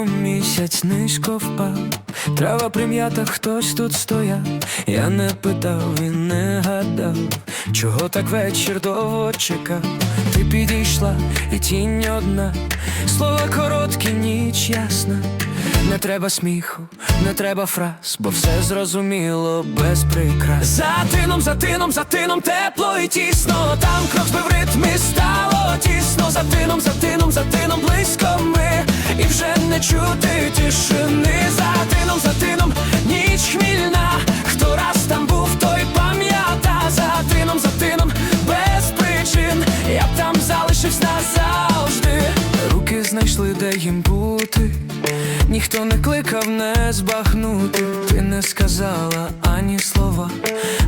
Місяць низько впав, трава прим'ята, хтось тут стояв. Я не питав і не гадав, чого так вечір довго чекав. Ти підійшла, і тінь одна, слова короткі, ніч ясна. Не треба сміху, не треба фраз, бо все зрозуміло без прикрас. За тином, за тином, за тином тепло і тісно. Там крок збив ритм і стало тісно. За тином, за тином, за тином чути тишини. За тином, за тином, ніч хмільна. Хто раз там був, той пам'ята. За тином, за тином, без причин. Я б там залишився назавжди. Руки знайшли, де їм бути. Ніхто не кликав не збагнути, ти не сказала ані слова,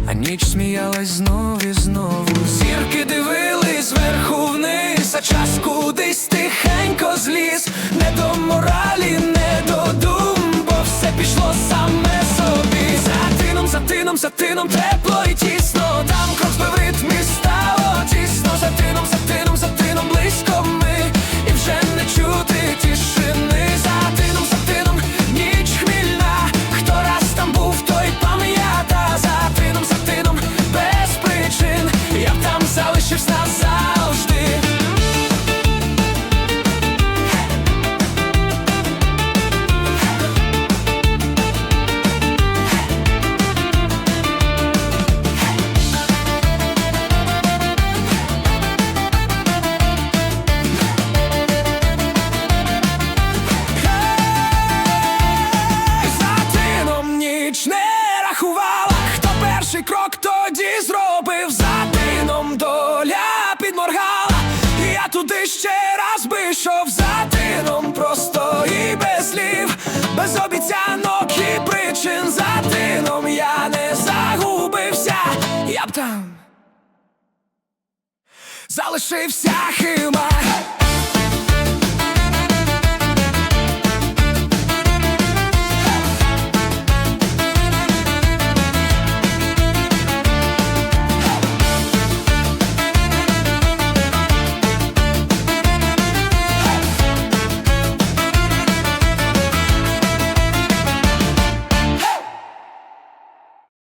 а ніч сміялась знов і знову. Зірки дивились зверху вниз, а час тином, тепло і тісно. Туди ще раз би йшов за тином, просто і без слів, без обіцянок і причин, за тином я не загубився, я б там залишився хима.